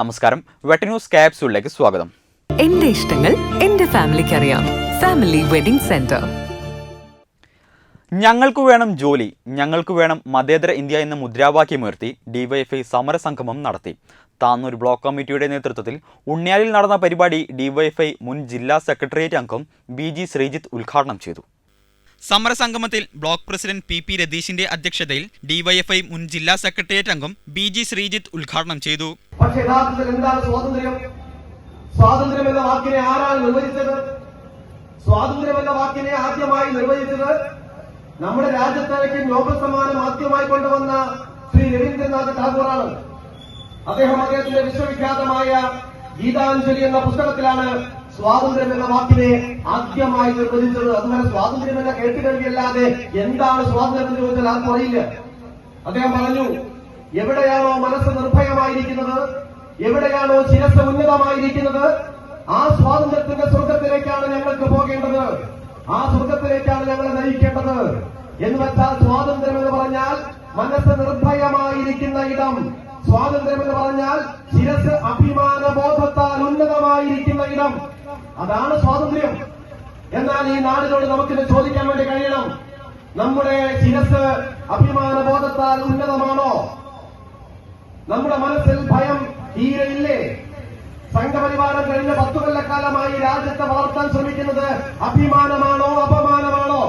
നമസ്കാരം. വെട്ട ന്യൂസ് ക്യാപ്സ്യൂളിലേക്ക് സ്വാഗതം. എന്റെ ഇഷ്ടങ്ങൾ എന്റെ ഫാമിലിക്ക് അറിയാം. Family wedding centre. ഞങ്ങൾക്ക് വേണം ജോലി. ഞങ്ങൾക്ക് വേണം മതേതര ഇന്ത്യ എന്ന മുദ്രാവാക്യമുയർത്തി ഡിവൈഎഫ്ഐ സമരസംഗമം നടത്തി. താന്നൂർ ബ്ലോക്ക് കമ്മിറ്റിയുടെ നേതൃത്വത്തിൽ ഉണ്ണിയാലിൽ നടന്ന പരിപാടി ഡിവൈഎഫ്ഐ മുൻ ജില്ലാ സെക്രട്ടേറിയറ്റ് അംഗം ബി ജി ശ്രീജിത്ത് ഉദ്ഘാടനം ചെയ്തു. സമരസംഗമത്തിൽ ബ്ലോക്ക് പ്രസിഡന്റ് പി പി രതീഷിന്റെ അധ്യക്ഷതയിൽ ഡിവൈഎഫ്ഐ മുൻ ജില്ലാ സെക്രട്ടേറിയറ്റ് അംഗം ബി ജി ശ്രീജിത്ത് ഉദ്ഘാടനം ചെയ്തു. പക്ഷെ എന്താണ് സ്വാതന്ത്ര്യം? നിർവചിച്ചത്? ആദ്യമായി നിർവചിച്ചത് നമ്മുടെ രാജ്യത്തേക്ക് നോബൽ സമ്മാനം ആദ്യമായി കൊണ്ടുവന്ന ശ്രീ രവീന്ദ്രനാഥ് ടാഗോറാണ്. അദ്ദേഹം അദ്ദേഹത്തിന്റെ വിശ്വവിഖ്യാതമായ ഗീതാഞ്ജലി എന്ന പുസ്തകത്തിലാണ് സ്വാതന്ത്ര്യം എന്ന വാക്കിനെ ആദ്യമായി നിർവചിച്ചത്. അതുപോലെ സ്വാതന്ത്ര്യം എന്ന കേട്ടുകേൾവിയല്ലാതെ എന്താണ് സ്വാതന്ത്ര്യം എന്ന് ചോദിച്ചാൽ ആർക്കും അറിയില്ല. അദ്ദേഹം പറഞ്ഞു എവിടെയാണോ മനസ്സ് നിർഭയമായിരിക്കുന്നത് എവിടെയാണോ ശിരസ് ഉന്നതമായിരിക്കുന്നത് ആ സ്വാതന്ത്ര്യത്തിന്റെ സ്വർഗത്തിലേക്കാണ് ഞങ്ങൾക്ക് പോകേണ്ടത്. ആ സ്വർഗത്തിലേക്കാണ് ഞങ്ങളെ നയിക്കേണ്ടത്. എന്ന് വെച്ചാൽ സ്വാതന്ത്ര്യം എന്ന് പറഞ്ഞാൽ മനസ്സ് നിർഭയമായിരിക്കുന്ന ഇടം. സ്വാതന്ത്ര്യം എന്ന് പറഞ്ഞാൽ അതാണ് സ്വാതന്ത്ര്യം. എന്നാൽ ഈ നാടിനോട് നമുക്കിത് ചോദിക്കാൻ വേണ്ടി കഴിയണം. നമ്മുടെ ശിരസ് അഭിമാനബോധത്താൽ ഉന്നതമാണോ? നമ്മുടെ മനസ്സിൽ ഭയം തീരെയില്ലേ? സംഘപരിവാരം കഴിഞ്ഞ പത്തു കൊല്ലക്കാലമായി രാജ്യത്തെ വളർത്താൻ ശ്രമിക്കുന്നത് അഭിമാനമാണോ അപമാനമാണോ?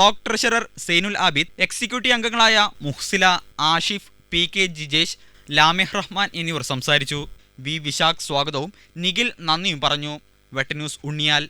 Block treasurer Sainul Abid executive അംഗങ്ങളായ മുഹ്സില ആഷിഫ് പി കെ ജിജേഷ് ലാമിഹ് റഹ്മാൻ എന്നിവർ സംസാരിച്ചു. വി വിശാഖ് സ്വാഗതവും. നിഖിൽ നന്ദിയും പറഞ്ഞു. വെട്ടന്യൂസ് ഉണ്ണിയാൽ.